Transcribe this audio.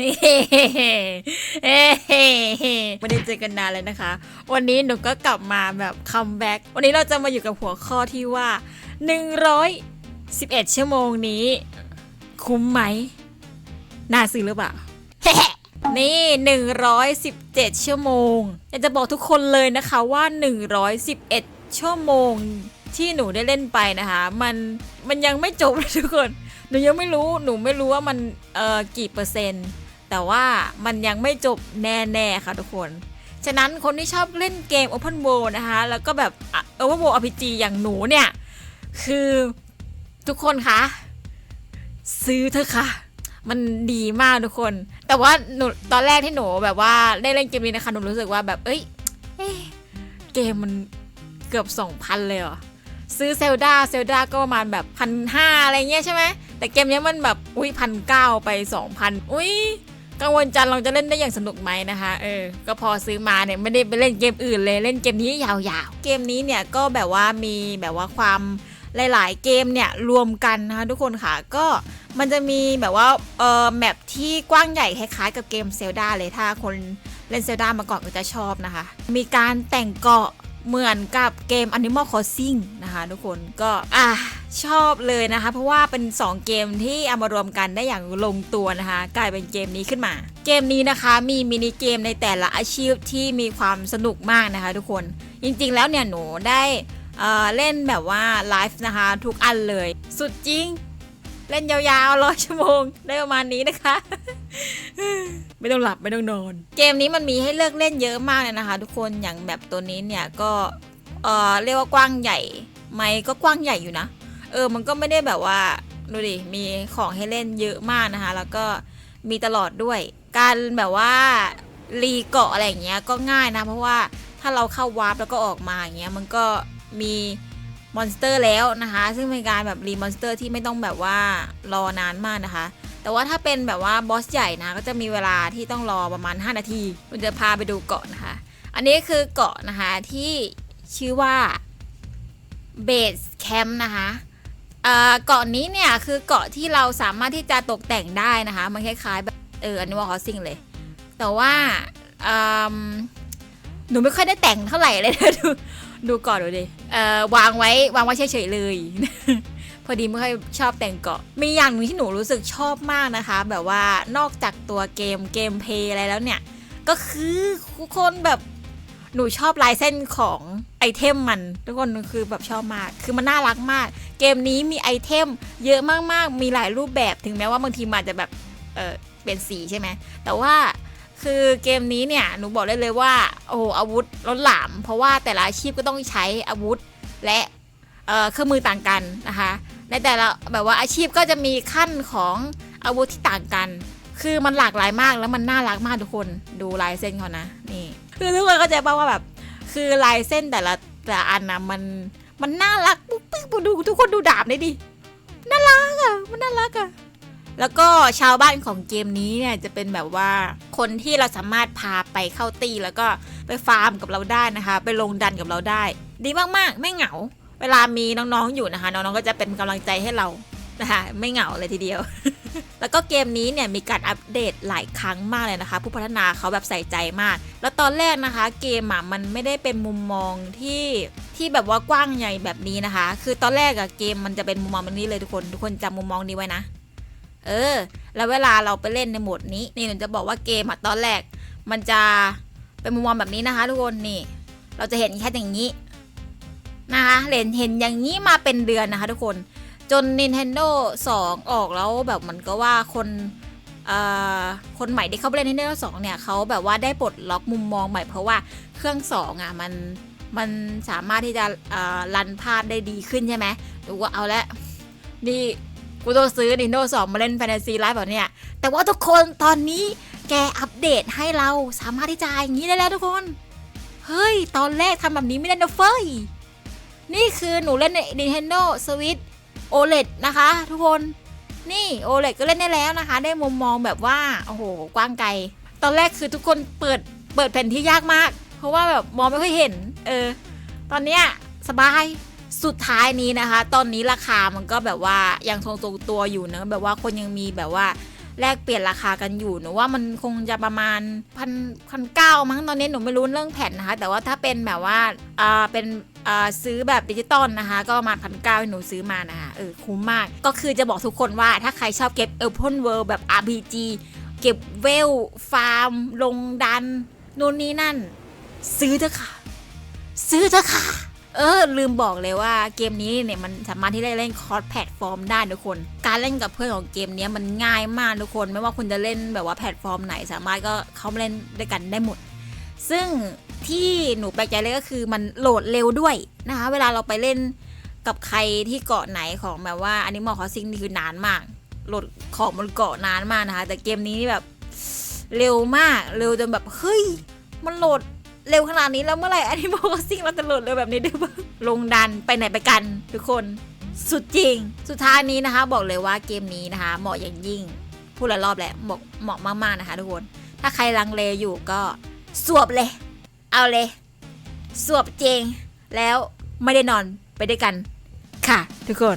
ไม่ได้เจอกันนานเลยนะคะ วันนี้หนูก็กลับมาแบบคัมแบ็กวันนี้เราจะมาอยู่กับหัวข้อที่ว่า 111 ชั่วโมงนี้ คุ้มไหม น่าซื้อหรือเปล่า นี่ 117 ชั่วโมง อยากจะบอกทุกคนเลยนะคะว่า 111 ชั่วโมงที่หนูได้เล่นไปนะคะ มันมันยังไม่จบเลยทุกคนหนูยังไม่รู้หนูไม่รู้ว่ามันเอ่อกี่เปอร์เซ็นต์ แต่ว่ามันยังไม่จบแน่ๆค่ะทุกคน ฉะนั้นคนที่ชอบเล่นเกม Open World นะคะ แล้วก็แบบอะ Open World RPG อย่างหนูเนี่ย คือทุกคนคะซื้อเถอะค่ะ มันดีมากทุกคน แต่ว่าหนูตอนแรกที่หนูแบบว่าได้เล่นเกมนี้นะคะหนูรู้สึกว่าแบบเอ้ยเอเกมมันเกือบ 2,000 เลยเหรอซื้อเซลดาเซลดาก็ประมาณแบบพันห้าอะไรเงี้ยใช่ไหมแต่เกมนี้มันแบบอุ้ยพันเก้าไปสองพันอุ้ย กังวลจันเราจะเล่นได้อย่างสนุกไหมนะคะเออก็พอซื้อมาเนี่ยไม่ได้ไปเล่นเกมอื่นเลยเล่นเกมนี้ยาวๆ เกมนี้เนี่ยก็แบบว่ามีแบบว่าความหลาย ๆ เกมเนี่ยรวมกันนะคะทุกคนค่ะก็มันจะมีแบบว่าเออแมปที่กว้างใหญ่คล้ายๆกับเกมเซลดาเลยถ้าคนเล่นเซลดามาก่อนก็จะชอบนะคะ มีการแต่งเกาะเหมือนกับเกม Animal Crossing นะคะทุกคนก็อะ ชอบเลยนะคะ เพราะว่าเป็น 2 เกมที่เอามารวมกันได้อย่างลงตัวนะคะ กลายเป็นเกมนี้ขึ้นมา เกมนี้นะคะมีมินิเกมในแต่ละอาชีพที่มีความสนุกมากนะคะ ทุกคนจริงๆ แล้วเนี่ยหนูได้เเล่นแบบว่าไลฟ์นะคะ ทุกอันเลย สุดจริง เล่นยาวๆร้อยชั่วโมง ได้ประมาณนี้นะคะ ไม่ต้องหลับไม่ต้องนอน เกมนี้มันมีให้เลือกเล่นเยอะมากเลยนะคะ ทุกคนอย่างแบบตัวนี้เนี่ยก็เเรียกว่ากว้างใหญ่ไหมก็กว้างใหญ่อยู่นะ เออมันก็ไม่ได้แบบว่าดูดิมีของให้เล่นเยอะมากนะคะ แล้วก็มีตลอดด้วย การแบบว่ารีเกาะอะไรอย่างเงี้ยก็ง่ายนะ เพราะว่าถ้าเราเข้าวาร์ปแล้วก็ออกมาอย่างเงี้ยมันก็มีมอนสเตอร์แล้วนะคะ ซึ่งเป็นการแบบรีมอนสเตอร์ที่ไม่ต้องแบบว่ารอนานมากนะคะ แต่ว่าถ้าเป็นแบบว่าบอสใหญ่นะก็จะมีเวลาที่ต้องรอประมาณ 5 นาทีมันจะพาไปดูเกาะนะคะ อันนี้คือเกาะนะคะที่ชื่อว่าเบสแคมป์นะคะ เกาะนี้เนี่ยคือเกาะที่เราสามารถที่จะตกแต่งได้นะคะมันคล้ายๆแบบเอออันนี้ว่าคอสซิงเลย แต่ว่าหนูไม่ค่อยได้แต่งเท่าไหร่เลยนะดูดูเกาะดูดิเอ่อวางไว้วางไว้เฉยๆเลย พอดีไม่ค่อยชอบแต่งเกาะ มีอย่างหนึงที่หนูรู้สึกชอบมากนะคะ แบบว่านอกจากตัวเกมเกมเพย์อะไรแล้วเนี่ย ก็คือทุกคนแบบ หนูชอบลายเส้นของไอเทมมัน ทุกคนคือแบบชอบมาก คือมันน่ารักมาก เกมนี้มีไอเทม เยอะมากๆ มีหลายรูปแบบถึงแม้ว่าบางทีมันจะแบบเออเป็นสีใช่ไหมแต่ว่าคือเกมนี้เนี่ยหนูบอกได้เลยว่าโอ้อาวุธล้นหลาม เพราะว่าแต่ละอาชีพก็ต้องใช้อาวุธและเเครื่องมือต่างกันนะคะ ในแต่ละแบบว่าอาชีพก็จะมีขั้นของอาวุธที่ต่างกัน คือมันหลากหลายมากแล้วมันน่ารักมากทุกคนดูลายเส้นเขานะนี่ คือทุกคนเข้าใจป่าว่าแบบ คือลายเส้นแต่ละแต่ละอันนะมันมันน่ารักปุ๊บปิ๊บปุ๊บดูทุกคนดูดาบเลยดิน่ารักอะมันน่ารักอะแล้วก็ชาวบ้านของเกมนี้เนี่ยจะเป็นแบบว่าคนที่เราสามารถพาไปเข้าตีแล้วก็ไปฟาร์มกับเราได้นะคะ ไปลงดันกับเราได้ ดีมากๆ ไม่เหงา เวลามีน้องๆอยู่นะคะ น้องๆก็จะเป็นกำลังใจให้เรา นะคะไม่เหงาเลยทีเดียว แล้วก็เกมนี้เนี่ยมีการอัปเดตหลายครั้งมากเลยนะคะ ผู้พัฒนาเขาแบบใส่ใจมาก แล้วตอนแรกนะคะเกมอะมันไม่ได้เป็นมุมมองที่ที่แบบว่ากว้างใหญ่แบบนี้นะคะ คือตอนแรกอะเกมมันจะเป็นมุมมองแบบนี้เลยทุกคนทุกคนจำมุมมองนี้ไว้นะเออ แล้วเวลาเราไปเล่นในโหมดนี้นี่หนูจะบอกว่าเกมอะตอนแรก มันจะเป็นมุมมองแบบนี้นะคะทุกคนนี่ เราจะเห็นแค่อย่างนี้นะคะเห็นเห็นอย่างนี้มาเป็นเดือนนะคะ ทุกคน จน Nintendo 2 ออกแล้วแบบเหมันก็ว่าคนคนใหม่ที่เข้าไปเล่น Nintendo 2 เนี่ยเขาแบบว่าได้ปลดล็อกมุมมองใหม่เพราะว่าเครื่อง 2 อะมันมันสามารถที่จะรันภาพได้ดีขึ้นใช่ไหมดูว่าเอาละนี่กูต้องซื้อ Nintendo 2 มาเล่น Fantasy Life แบบเนี้ยแต่ว่าทุกคนตอนนี้แกอัปเดตให้เราสามารถที่จะอย่างนี้ได้แล้วทุกคน เฮ้ย ตอนแรกทำแบบนี้ไม่ได้นะเฟ้ย นี่คือหนูเล่นใน Nintendo Switch OLED นะคะ ทุกคนนี่ OLED ก็เล่นได้แล้วนะคะ ได้มุมมองแบบว่าโอ้โหกว้างไกล ตอนแรกคือทุกคนเปิดเปิดแผ่นที่ยากมาก เพราะว่าแบบมองไม่ค่อยเห็น เออ ตอนเนี้ยสบายสุดท้ายนี้นะคะ ตอนนี้ราคามันก็แบบว่ายังทรงตัวอยู่เนอะแบบว่าคนยังมีแบบว่าแลกเปลี่ยนราคากันอยู่หนูว่ามันคงจะประมาณพันพันเก้ามั้งตอนนี้หนูไม่รู้เรื่องแผ่นนะคะ แต่ว่าถ้าเป็นแบบว่าอ่าเป็นอ่าซื้อแบบดิจิตอลนะคะ ก็ประมาณพันเก้าหนูซื้อมานะคะ เออคุ้มมาก ก็คือจะบอกทุกคนว่าถ้าใครชอบเก็บ Open World แบบ RPG เก็บเวล ฟาร์ม ลงดันนู่นนี่นั่น ซื้อเถอะค่ะ ซื้อเถอะค่ะ เออ ลืมบอกเลยว่าเกมนี้เนี่ยมันสามารถที่จะเล่นคอร์สแพลตฟอร์มได้ทุกคน การเล่นกับเพื่อนของเกมนี้มันง่ายมากทุกคน ไม่ว่าคุณจะเล่นแบบว่าแพลตฟอร์มไหน สามารถก็เข้ามาเล่นด้วยกันได้หมด ซึ่งที่หนูแปลกใจเลยก็คือมันโหลดเร็วด้วยนะคะ เวลาเราไปเล่น กับใครที่เกาะไหนของแบบว่าอันนี้มอคอซิงนี่คือนานมากโหลดของมันเกาะนานมากนะคะ แต่เกมนี้นี่แบบเร็วมาก เร็วจนแบบเฮ้ย มันโหลดเร็วขนาดนี้แล้วเมื่อไหร่อันนี้บอกว่าซิ่งเราจะโหลดเร็วแบบนี้ได้บ้างลงดันไปไหนไปกันทุกคนสุดจริง สุดท้ายนี้นะคะ บอกเลยว่าเกมนี้นะคะ เหมาะอย่างยิ่งพูดหลายรอบแหล้วเหมาะเหมาะมากๆนะคะทุกคน ถ้าใครลังเลอยู่ก็สวบเลย เอาเลย สวบเจงแล้วไม่ได้นอน ไปด้วยกันค่ะ ทุกคน